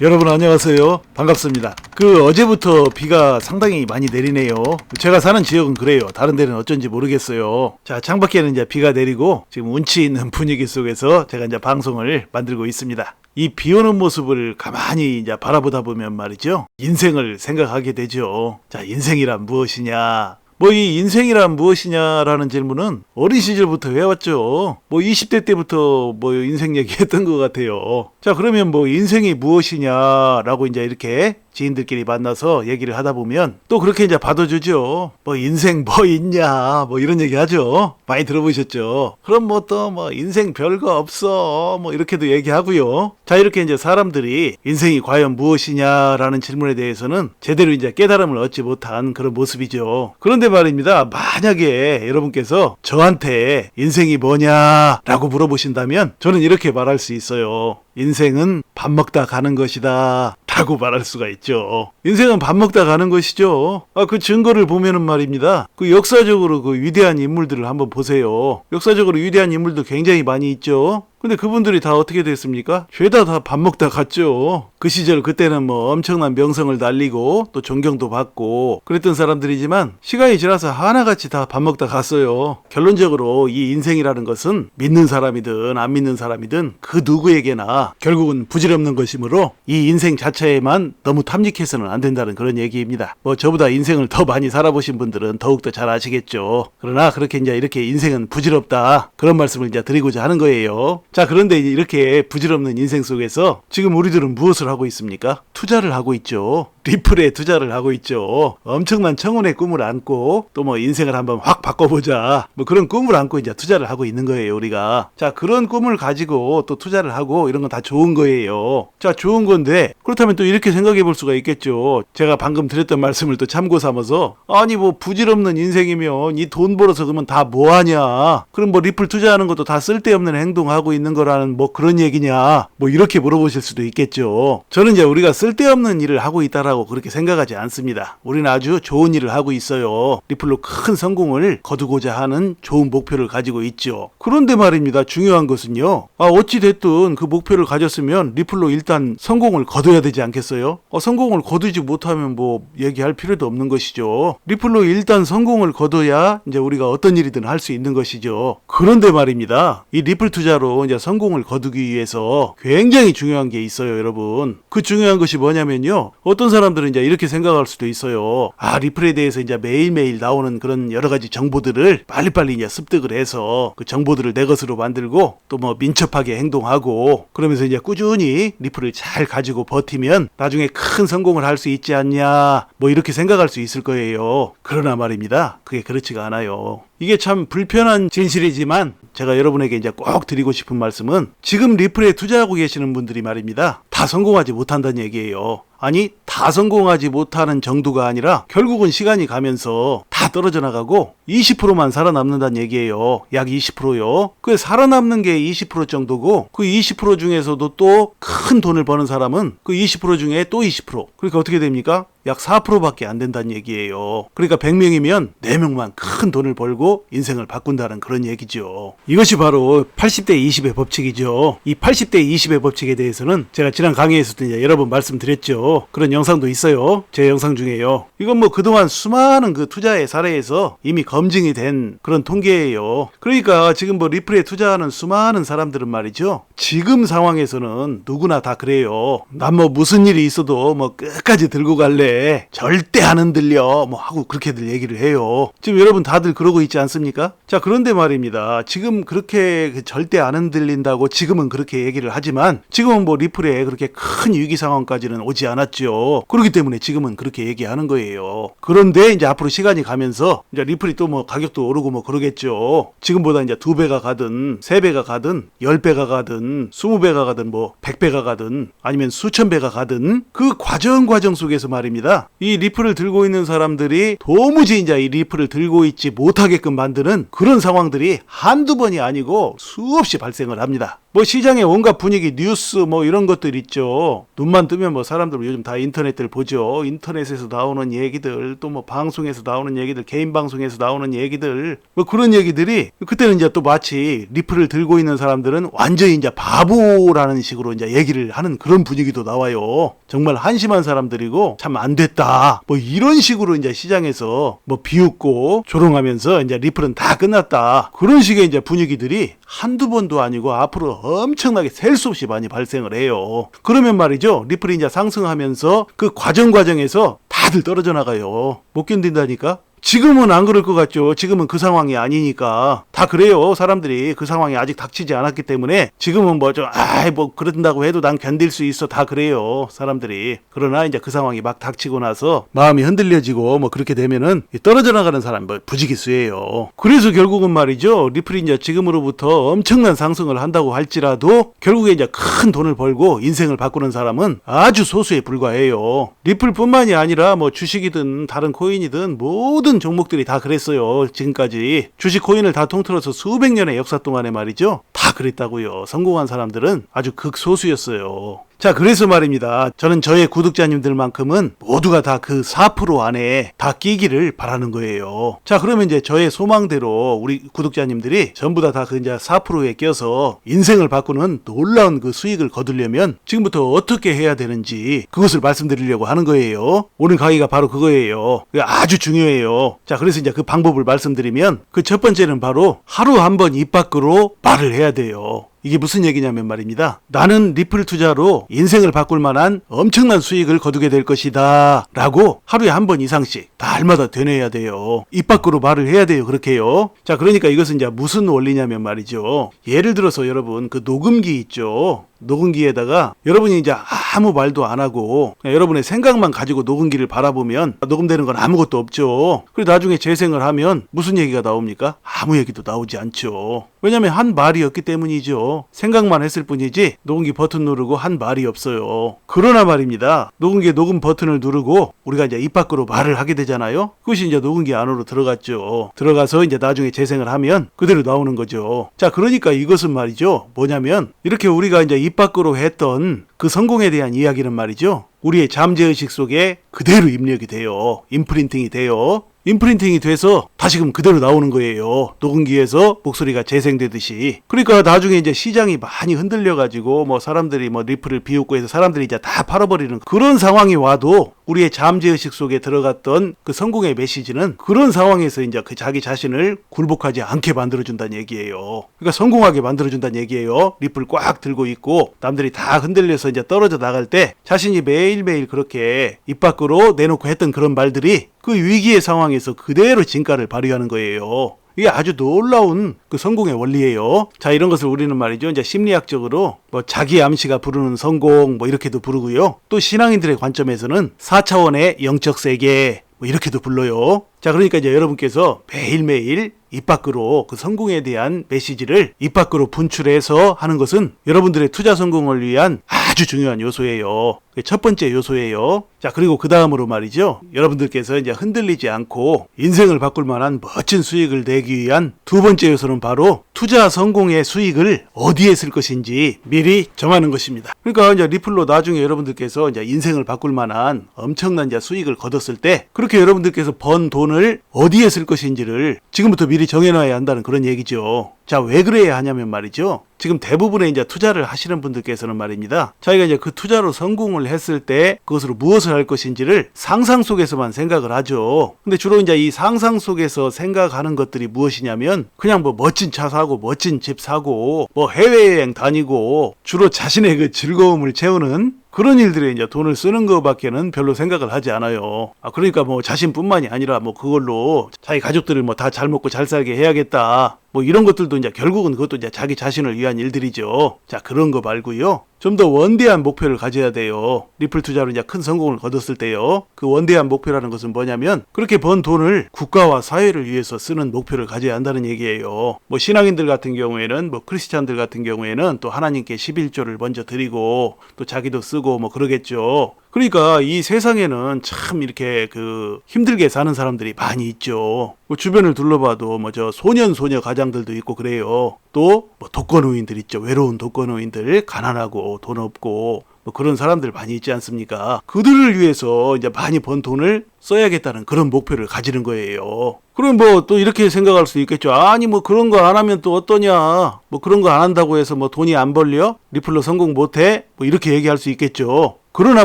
여러분 안녕하세요. 반갑습니다. 그 어제부터 비가 상당히 많이 내리네요. 제가 사는 지역은 그래요. 다른 데는 어쩐지 모르겠어요. 자, 창밖에는 이제 비가 내리고 지금 운치 있는 분위기 속에서 제가 이제 방송을 만들고 있습니다. 이 비 오는 모습을 가만히 이제 바라보다 보면 말이죠. 인생을 생각하게 되죠. 자, 인생이란 무엇이냐? 뭐 이 인생이란 무엇이냐라는 질문은 어린 시절부터 해왔죠. 뭐 20대 때부터 뭐 인생 얘기했던 것 같아요. 자 그러면 뭐 인생이 무엇이냐라고 이제 이렇게 지인들끼리 만나서 얘기를 하다 보면 또 그렇게 이제 받아주죠. 뭐 인생 뭐 있냐 뭐 이런 얘기 하죠. 많이 들어보셨죠. 그럼 뭐 또뭐 인생 별거 없어 뭐 이렇게도 얘기하고요. 자 이렇게 이제 사람들이 인생이 과연 무엇이냐라는 질문에 대해서는 제대로 이제 깨달음을 얻지 못한 그런 모습이죠. 그런데 말입니다. 만약에 여러분께서 저한테 인생이 뭐냐라고 물어보신다면 저는 이렇게 말할 수 있어요. 인생은 밥 먹다 가는 것이다. 라고 말할 수가 있죠. 인생은 밥 먹다 가는 것이죠. 아, 그 증거를 보면은 말입니다. 그 역사적으로 그 위대한 인물들을 한번 보세요. 역사적으로 위대한 인물도 굉장히 많이 있죠. 근데 그분들이 다 어떻게 됐습니까? 죄다 다 밥 먹다 갔죠. 그 시절 그때는 뭐 엄청난 명성을 날리고 또 존경도 받고 그랬던 사람들이지만 시간이 지나서 하나같이 다 밥 먹다 갔어요. 결론적으로 이 인생이라는 것은 믿는 사람이든 안 믿는 사람이든 그 누구에게나 결국은 부질없는 것이므로 이 인생 자체에만 너무 탐닉해서는 안 된다는 그런 얘기입니다. 뭐 저보다 인생을 더 많이 살아보신 분들은 더욱더 잘 아시겠죠. 그러나 그렇게 이제 이렇게 인생은 부질없다. 그런 말씀을 이제 드리고자 하는 거예요. 자, 그런데 이렇게 부질없는 인생 속에서 지금 우리들은 무엇을 하고 있습니까? 투자를 하고 있죠. 리플에 투자를 하고 있죠. 엄청난 청혼의 꿈을 안고 또 뭐 인생을 한번 확 바꿔보자. 뭐 그런 꿈을 안고 이제 투자를 하고 있는 거예요, 우리가. 자, 그런 꿈을 가지고 또 투자를 하고 이런 건 다 좋은 거예요. 자, 좋은 건데 그렇다면 또 이렇게 생각해 볼 수가 있겠죠. 제가 방금 드렸던 말씀을 또 참고 삼아서 아니 뭐 부질없는 인생이면 이 돈 벌어서 그러면 다 뭐 하냐? 그럼 뭐 리플 투자하는 것도 다 쓸데없는 행동하고 있는 거라는 뭐 그런 얘기냐? 뭐 이렇게 물어보실 수도 있겠죠. 저는 이제 우리가 쓸데없는 일을 하고 있다라고 그렇게 생각하지 않습니다. 우리는 아주 좋은 일을 하고 있어요. 리플로 큰 성공을 거두고자 하는 좋은 목표를 가지고 있죠. 그런데 말입니다. 중요한 것은요. 아, 어찌 됐든 그 목표를 가졌으면 리플로 일단 성공을 거둬야 되지 않겠어요? 어, 성공을 거두지 못하면 뭐 얘기할 필요도 없는 것이죠. 리플로 일단 성공을 거둬야 이제 우리가 어떤 일이든 할 수 있는 것이죠. 그런데 말입니다. 이 리플 투자로 이제 성공을 거두기 위해서 굉장히 중요한 게 있어요, 여러분. 그 중요한 것이 뭐냐면요. 어떤 사람들은 이제 이렇게 생각할 수도 있어요. 아, 리플에 대해서 이제 매일매일 나오는 그런 여러 가지 정보들을 빨리빨리 이제 습득을 해서 그 정보들을 내 것으로 만들고 또 뭐 민첩하게 행동하고 그러면서 이제 꾸준히 리플을 잘 가지고 버티면 나중에 큰 성공을 할 수 있지 않냐 뭐 이렇게 생각할 수 있을 거예요. 그러나 말입니다. 그게 그렇지가 않아요. 이게 참 불편한 진실이지만 제가 여러분에게 이제 꼭 드리고 싶은 말씀은 지금 리플에 투자하고 계시는 분들이 말입니다. 다 성공하지 못한다는 얘기예요. 아니, 다 성공하지 못하는 정도가 아니라 결국은 시간이 가면서 다 떨어져 나가고 20%만 살아남는다는 얘기예요. 약 20%요. 그 살아남는 게 20% 정도고 그 20% 중에서도 또 큰 돈을 버는 사람은 그 20% 중에 또 20%. 그러니까 어떻게 됩니까? 약 4%밖에 안 된다는 얘기예요. 그러니까 100명이면 4명만 큰 돈을 벌고 인생을 바꾼다는 그런 얘기죠. 이것이 바로 80대 20의 법칙이죠. 이 80대 20의 법칙에 대해서는 제가 지난 강의에서도 이제 여러 번 말씀드렸죠. 그런 영상도 있어요. 제 영상 중에요. 이건 뭐 그동안 수많은 그 투자의 사례에서 이미 검증이 된 그런 통계예요. 그러니까 지금 뭐 리플에 투자하는 수많은 사람들은 말이죠. 지금 상황에서는 누구나 다 그래요. 난 뭐 무슨 일이 있어도 뭐 끝까지 들고 갈래. 절대 안 흔들려. 뭐 하고 그렇게들 얘기를 해요. 지금 여러분 다들 그러고 있지 않습니까? 자, 그런데 말입니다. 지금 그렇게 그 절대 안 흔들린다고 지금은 그렇게 얘기를 하지만 지금은 뭐 리플에 그렇게 큰 위기 상황까지는 오지 않았죠. 그렇기 때문에 지금은 그렇게 얘기하는 거예요. 그런데 이제 앞으로 시간이 가면서 이제 리플이 또 뭐 가격도 오르고 뭐 그러겠죠. 지금보다 이제 두 배가 가든 세 배가 가든 열 배가 가든 스무 배가 가든 뭐 백 배가 가든 아니면 수천 배가 가든 그 과정 과정 속에서 말입니다. 이 리플을 들고 있는 사람들이 도무지 이제 이 리플을 들고 있지 못하게끔 만드는 그런 상황들이 한두 번이 아니고 수없이 발생을 합니다. 뭐 시장의 온갖 분위기, 뉴스 뭐 이런 것들 있죠. 눈만 뜨면 뭐 사람들 요즘 다 인터넷들 보죠. 인터넷에서 나오는 얘기들, 또 뭐 방송에서 나오는 얘기들, 개인 방송에서 나오는 얘기들, 뭐 그런 얘기들이 그때는 이제 또 마치 리플을 들고 있는 사람들은 완전히 이제 바보라는 식으로 이제 얘기를 하는 그런 분위기도 나와요. 정말 한심한 사람들이고 참 안 됐다. 뭐 이런 식으로 이제 시장에서 뭐 비웃고 조롱하면서 이제 리플은 다 끝났다. 그런 식의 이제 분위기들이 한두 번도 아니고 앞으로 엄청나게 셀 수 없이 많이 발생을 해요. 그러면 말이죠. 리플이 이제 상승하면서 그 과정 과정에서 다들 떨어져 나가요. 못 견딘다니까? 지금은 안 그럴 것 같죠. 지금은 그 상황이 아니니까. 다 그래요. 사람들이 그 상황이 아직 닥치지 않았기 때문에 지금은 뭐 좀, 아이, 뭐 그런다고 해도 난 견딜 수 있어. 다 그래요. 사람들이. 그러나 이제 그 상황이 막 닥치고 나서 마음이 흔들려지고 뭐 그렇게 되면은 이 떨어져 나가는 사람 뭐 부지기수예요. 그래서 결국은 말이죠. 리플이 이제 지금으로부터 엄청난 상승을 한다고 할지라도 결국에 이제 큰 돈을 벌고 인생을 바꾸는 사람은 아주 소수에 불과해요. 리플뿐만이 아니라 뭐 주식이든 다른 코인이든 모든 종목들이 다 그랬어요. 지금까지 주식 코인을 다 통틀어서 수백 년의 역사 동안에 말이죠. 다 그랬다고요. 성공한 사람들은 아주 극소수였어요. 자, 그래서 말입니다. 저는 저의 구독자님들만큼은 모두가 다 그 4% 안에 다 끼기를 바라는 거예요. 자, 그러면 이제 저의 소망대로 우리 구독자님들이 전부 다 다 그 이제 4%에 껴서 인생을 바꾸는 놀라운 그 수익을 거두려면 지금부터 어떻게 해야 되는지 그것을 말씀드리려고 하는 거예요. 오늘 강의가 바로 그거예요. 아주 중요해요. 자, 그래서 이제 그 방법을 말씀드리면 그 첫 번째는 바로 하루 한 번 입 밖으로 말을 해야 돼요. 이게 무슨 얘기냐면 말입니다. 나는 리플 투자로 인생을 바꿀 만한 엄청난 수익을 거두게 될 것이다. 라고 하루에 한 번 이상씩 날마다 되뇌야 돼요. 입 밖으로 말을 해야 돼요. 그렇게요. 자, 그러니까 이것은 이제 무슨 원리냐면 말이죠. 예를 들어서 여러분 그 녹음기 있죠. 녹음기에다가 여러분이 이제 아무 말도 안 하고 여러분의 생각만 가지고 녹음기를 바라보면 녹음되는 건 아무것도 없죠. 그리고 나중에 재생을 하면 무슨 얘기가 나옵니까? 아무 얘기도 나오지 않죠. 왜냐면 한 말이었기 때문이죠. 생각만 했을 뿐이지 녹음기 버튼 누르고 한 말이 없어요. 그러나 말입니다. 녹음기에 녹음 버튼을 누르고 우리가 이제 입 밖으로 말을 하게 되잖아요. 그것이 이제 녹음기 안으로 들어갔죠. 들어가서 이제 나중에 재생을 하면 그대로 나오는 거죠. 자, 그러니까 이것은 말이죠. 뭐냐면 이렇게 우리가 이제 입 밖으로 했던 그 성공에 대한 이야기는 말이죠. 우리의 잠재의식 속에 그대로 입력이 돼요. 임프린팅이 돼요. 임프린팅이 돼서 다시금 그대로 나오는 거예요. 녹음기에서 목소리가 재생되듯이. 그러니까 나중에 이제 시장이 많이 흔들려 가지고 뭐 사람들이 뭐 리플을 비웃고 해서 사람들이 이제 다 팔아버리는 그런 상황이 와도 우리의 잠재의식 속에 들어갔던 그 성공의 메시지는 그런 상황에서 이제 그 자기 자신을 굴복하지 않게 만들어준다는 얘기예요. 그러니까 성공하게 만들어준다는 얘기예요. 리플 꽉 들고 있고 남들이 다 흔들려서 이제 떨어져 나갈 때 자신이 매일매일 그렇게 입 밖으로 내놓고 했던 그런 말들이 그 위기의 상황에서 그대로 진가를 발휘하는 거예요. 이게 아주 놀라운 그 성공의 원리예요. 자, 이런 것을 우리는 말이죠. 이제 심리학적으로 뭐 자기 암시가 부르는 성공 뭐 이렇게도 부르고요. 또 신앙인들의 관점에서는 4차원의 영적 세계 뭐 이렇게도 불러요. 자, 그러니까 이제 여러분께서 매일매일 입 밖으로 그 성공에 대한 메시지를 입 밖으로 분출해서 하는 것은 여러분들의 투자 성공을 위한 아주 중요한 요소예요. 첫 번째 요소예요. 자, 그리고 그 다음으로 말이죠. 여러분들께서 이제 흔들리지 않고 인생을 바꿀 만한 멋진 수익을 내기 위한 두 번째 요소는 바로 투자 성공의 수익을 어디에 쓸 것인지 미리 정하는 것입니다. 그러니까 이제 리플로 나중에 여러분들께서 이제 인생을 바꿀 만한 엄청난 이제 수익을 거뒀을 때 그렇게 여러분들께서 번 돈을 어디에 쓸 것인지를 지금부터 미리 정해놔야 한다는 그런 얘기죠. 자, 왜 그래야 하냐면 말이죠. 지금 대부분의 이제 투자를 하시는 분들께서는 말입니다. 자기가 이제 그 투자로 성공을 했을 때 그것으로 무엇을 할 것인지를 상상 속에서만 생각을 하죠. 근데 주로 이제 이 상상 속에서 생각하는 것들이 무엇이냐면 그냥 뭐 멋진 차 사고 멋진 집 사고 뭐 해외여행 다니고 주로 자신의 그 즐거움을 채우는 그런 일들에 이제 돈을 쓰는 것밖에는 별로 생각을 하지 않아요. 아, 그러니까 뭐 자신뿐만이 아니라 뭐 그걸로 자기 가족들을 뭐 다 잘 먹고 잘 살게 해야겠다. 뭐 이런 것들도 이제 결국은 그것도 이제 자기 자신을 위한 일들이죠. 자, 그런 거 말고요. 좀 더 원대한 목표를 가져야 돼요. 리플 투자로 이제 큰 성공을 거뒀을 때요. 그 원대한 목표라는 것은 뭐냐면 그렇게 번 돈을 국가와 사회를 위해서 쓰는 목표를 가져야 한다는 얘기예요. 뭐 신앙인들 같은 경우에는 뭐 크리스찬들 같은 경우에는 또 하나님께 11조를 먼저 드리고 또 자기도 쓰고 뭐 그러겠죠. 그러니까 이 세상에는 참 이렇게 그 힘들게 사는 사람들이 많이 있죠. 뭐 주변을 둘러봐도 뭐 저 소년 소녀 가장들도 있고 그래요. 또 뭐 독거노인들 있죠. 외로운 독거노인들 가난하고 돈 없고 뭐 그런 사람들 많이 있지 않습니까? 그들을 위해서 이제 많이 번 돈을 써야겠다는 그런 목표를 가지는 거예요. 그럼 뭐 또 이렇게 생각할 수 있겠죠. 아니 뭐 그런 거 안 하면 또 어떠냐. 뭐 그런 거 안 한다고 해서 뭐 돈이 안 벌려? 리플로 성공 못 해? 뭐 이렇게 얘기할 수 있겠죠. 그러나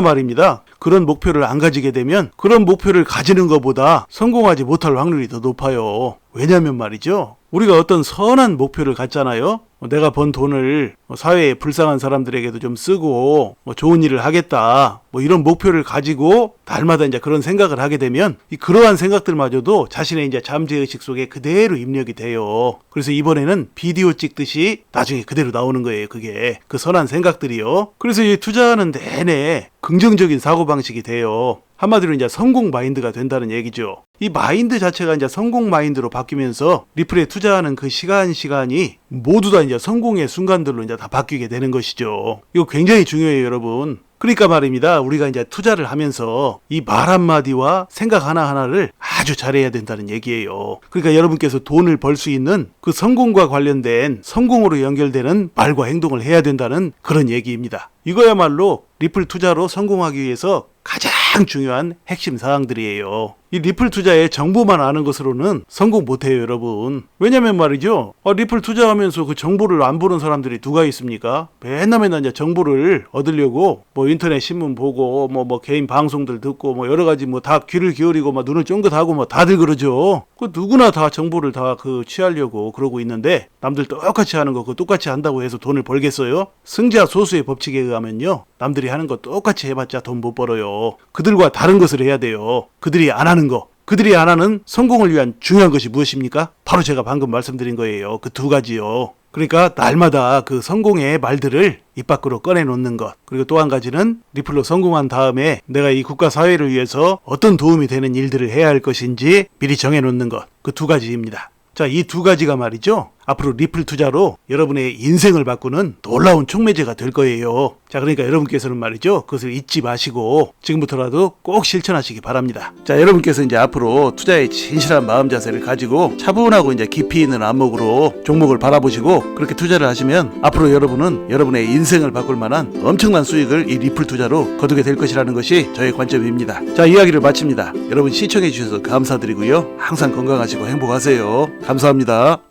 말입니다. 그런 목표를 안 가지게 되면 그런 목표를 가지는 것보다 성공하지 못할 확률이 더 높아요. 왜냐면 말이죠. 우리가 어떤 선한 목표를 갖잖아요. 뭐 내가 번 돈을 뭐 사회에 불쌍한 사람들에게도 좀 쓰고 뭐 좋은 일을 하겠다. 뭐 이런 목표를 가지고 날마다 이제 그런 생각을 하게 되면 이 그러한 생각들마저도 자신의 이제 잠재의식 속에 그대로 입력이 돼요. 그래서 이번에는 비디오 찍듯이 나중에 그대로 나오는 거예요. 그게 그 선한 생각들이요. 그래서 이 투자하는 내내 긍정적인 사고 방식이 돼요. 한마디로 이제 성공 마인드가 된다는 얘기죠. 이 마인드 자체가 이제 성공 마인드로 바뀌면서 리플에 투자하는 그 시간 시간이 모두 다 이제 성공의 순간들로 이제 다 바뀌게 되는 것이죠. 이거 굉장히 중요해요, 여러분. 그러니까 말입니다. 우리가 이제 투자를 하면서 이 말 한마디와 생각 하나하나를 아주 잘해야 된다는 얘기예요. 그러니까 여러분께서 돈을 벌 수 있는 그 성공과 관련된 성공으로 연결되는 말과 행동을 해야 된다는 그런 얘기입니다. 이거야말로 리플 투자로 성공하기 위해서 가장 중요한 핵심 사항들이에요. 이 리플 투자의 정보만 아는 것으로는 성공 못해요, 여러분. 왜냐면 말이죠. 아, 리플 투자하면서 그 정보를 안 보는 사람들이 누가 있습니까? 맨날 맨날 이제 정보를 얻으려고 뭐 인터넷 신문 보고 뭐, 뭐 개인 방송들 듣고 뭐 여러 가지 뭐 다 귀를 기울이고 막 눈을 쫑긋하고 뭐 다들 그러죠. 그 누구나 다 정보를 다 그 취하려고 그러고 있는데 남들 똑같이 하는 거 그 똑같이 한다고 해서 돈을 벌겠어요? 승자 소수의 법칙에 의하면요. 남들이 하는 거 똑같이 해봤자 돈 못 벌어요. 그들과 다른 것을 해야 돼요. 그들이 안 하는 거. 그들이 안 하는 성공을 위한 중요한 것이 무엇입니까? 바로 제가 방금 말씀드린 거예요. 그 두 가지요. 그러니까 날마다 그 성공의 말들을 입 밖으로 꺼내놓는 것. 그리고 또 한 가지는 리플로 성공한 다음에 내가 이 국가 사회를 위해서 어떤 도움이 되는 일들을 해야 할 것인지 미리 정해놓는 것. 그 두 가지입니다. 자, 이 두 가지가 말이죠. 앞으로 리플 투자로 여러분의 인생을 바꾸는 놀라운 촉매제가 될 거예요. 자, 그러니까 여러분께서는 말이죠. 그것을 잊지 마시고 지금부터라도 꼭 실천하시기 바랍니다. 자, 여러분께서 이제 앞으로 투자에 진실한 마음 자세를 가지고 차분하고 이제 깊이 있는 안목으로 종목을 바라보시고 그렇게 투자를 하시면 앞으로 여러분은 여러분의 인생을 바꿀 만한 엄청난 수익을 이 리플 투자로 거두게 될 것이라는 것이 저의 관점입니다. 자, 이야기를 마칩니다. 여러분 시청해 주셔서 감사드리고요. 항상 건강하시고 행복하세요. 감사합니다.